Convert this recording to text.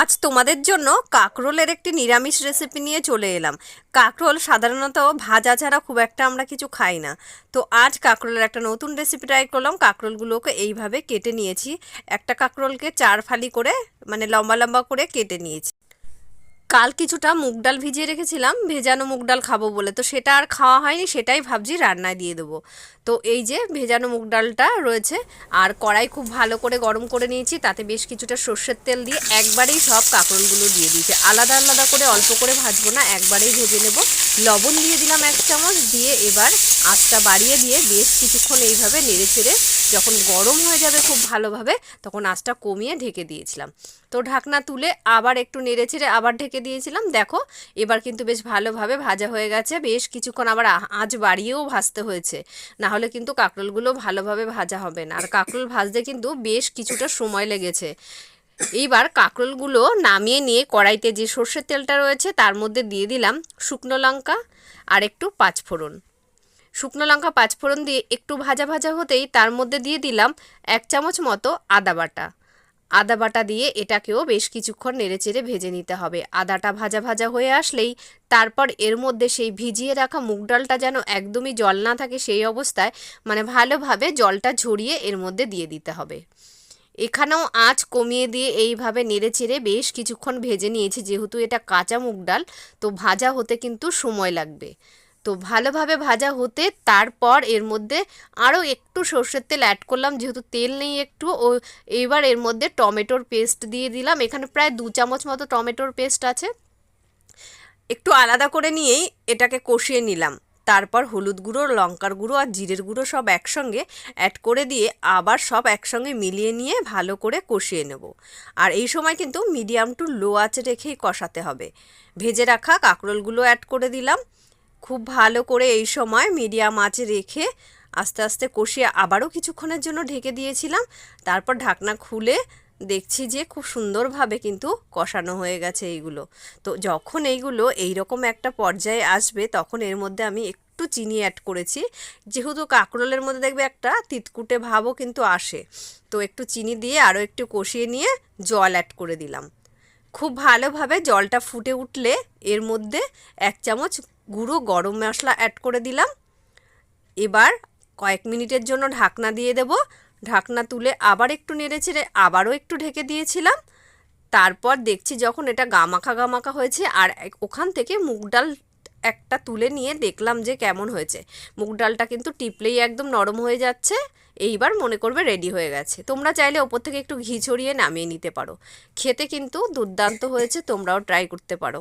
আজ তোমাদের জন্য কাকরোলের একটি নিরামিষ রেসিপি নিয়ে চলে এলাম। কাকরোল সাধারণত ভাজা ছাড়া খুব একটা আমরা কিছু খাই না। তো আজ কাকরোলের একটা নতুন রেসিপি ট্রাই করলাম। কাঁকরোলগুলোকে এইভাবে কেটে নিয়েছি। একটা কাকরোলকে চার ফালি করে মানে লম্বা লম্বা করে কেটে নিয়েছি। কাল কিছুটা মুগ ডাল ভিজিয়ে রেখেছিলাম, ভেজানো মুগ ডাল খাব বলে। তো সেটা আর খাওয়া হয়নি, সেটাই ভাবছি রান্নায় দিয়ে দেবো। তো এই যে ভেজানো মুগ ডালটা রয়েছে, আর কড়াই খুব ভালো করে গরম করে নিয়েছি, তাতে বেশ কিছুটা সর্ষের তেল দিয়ে একবারেই সব কাঁকরোলগুলো দিয়ে দিয়েছি। আলাদা আলাদা করে অল্প করে ভাজবো না, একবারেই ভেজে নেব। লবণ দিয়ে দিলাম এক চামচ, দিয়ে এবার আঁচটা বাড়িয়ে দিয়ে বেশ কিছুক্ষণ এইভাবে নেড়ে চেড়ে যখন গরম হয়ে যাবে খুব ভালোভাবে, তখন আঁচটা কমিয়ে ঢেকে দিয়েছিলাম। তো ঢাকনা তুলে আবার একটু নেড়ে চেড়ে আবার ঢেকে দিয়েছিলাম। দেখো, এবার কিন্তু বেশ ভালোভাবে ভাজা হয়ে গেছে। বেশ কিছুক্ষণ আবার আঁচ বাড়িয়েও ভাজতে হয়েছে। না হলে কিন্তু কাঁকরোলগুলো ভালোভাবে ভাজা হবে না। আর কাঁকরোল ভাজতে কিন্তু বেশ কিছুটা সময় লেগেছে। এইবার কাঁকরোলগুলো নামিয়ে নিয়ে কড়াইতে যে সর্ষের তেলটা রয়েছে, তার মধ্যে দিয়ে দিলাম শুকনো লঙ্কা আর একটু পাঁচফোড়ন। শুকনো লঙ্কা পাঁচফোড়ন দিয়ে একটু ভাজা ভাজা হতেই তার মধ্যে দিয়ে দিলাম এক চামচ মতো আদা বাটা। আদা বাটা দিয়ে এটাকেও বেশ কিছুক্ষণ নেড়েচেড়ে ভেজে নিতে হবে। আদাটা ভাজা ভাজা হয়ে আসলেই তারপর এর মধ্যে সেই ভিজিয়ে রাখা মুগ ডালটা যেন একদমই জল না থাকে সেই অবস্থায় মানে ভালোভাবে জলটা ঝরিয়ে এর মধ্যে দিয়ে দিতে হবে। এখানেও আঁচ কমিয়ে দিয়ে এইভাবে নেড়ে চেড়ে বেশ কিছুক্ষণ ভেজে নিয়েছি, যেহেতু এটা কাঁচা মুগ ডাল, তো ভাজা হতে কিন্তু সময় লাগবে। তো ভালোভাবে ভাজা হতে তারপর এর মধ্যে আরও একটু সর্ষের তেল অ্যাড করলাম, যেহেতু তেল নেই একটু, ও এইবার এর মধ্যে টমেটোর পেস্ট দিয়ে দিলাম। এখানে প্রায় দু চামচ মতো টমেটোর পেস্ট আছে। একটু আলাদা করে নিয়েই এটাকে কষিয়ে নিলাম। তারপর হলুদ গুঁড়ো, লঙ্কার গুঁড়ো আর জিরের গুঁড়ো সব একসঙ্গে অ্যাড করে দিয়ে আবার সব একসঙ্গে মিলিয়ে নিয়ে ভালো করে কষিয়ে নেব। আর এই সময় কিন্তু মিডিয়াম টু লো আঁচে রেখেই কষাতে হবে। ভেজে রাখা কাঁকরোলগুলো অ্যাড করে দিলাম। খুব ভালো করে এই সময় মিডিয়াম আঁচে রেখে আস্তে আস্তে কষিয়ে আবারও কিছুক্ষণের জন্য ঢেকে দিয়েছিলাম। তারপর ঢাকনা খুলে দেখছি যে খুব সুন্দরভাবে কিন্তু কষানো হয়ে গেছে এইগুলো। তো যখন এইগুলো এই রকম একটা পর্যায়ে আসবে, তখন এর মধ্যে আমি একটু চিনি অ্যাড করেছি। যেহেতু কাঁকরোলের মধ্যে দেখবে একটা তিতকুটে ভাবও কিন্তু আসে। তো একটু চিনি দিয়ে আরও একটু কষিয়ে নিয়ে জল অ্যাড করে দিলাম। খুব ভালোভাবে জলটা ফুটে উঠলে এর মধ্যে এক চামচ গুঁড়ো, গরম মশলা অ্যাড করে দিলাম। এবার কয়েক মিনিটের জন্য ঢাকনা দিয়ে দেব। ঢাকনা তুলে আবার একটু নেড়ে চেড়ে আবারও একটু ঢেকে দিয়েছিলাম। তারপর দেখছি যখন এটা গামাখা গামাখা হয়েছে আর ওখান থেকে মুগ ডাল একটা তুলে নিয়ে দেখলাম যে কেমন হয়েছে। মুগ ডালটা কিন্তু টিপলেই একদম নরম হয়ে যাচ্ছে। এইবার মনে করবে রেডি হয়ে গেছে। তোমরা চাইলে ওপর থেকে একটু ঘি ছড়িয়ে নামিয়ে নিতে পারো। খেতে কিন্তু দুর্দান্ত হয়েছে, তোমরাও ট্রাই করতে পারো।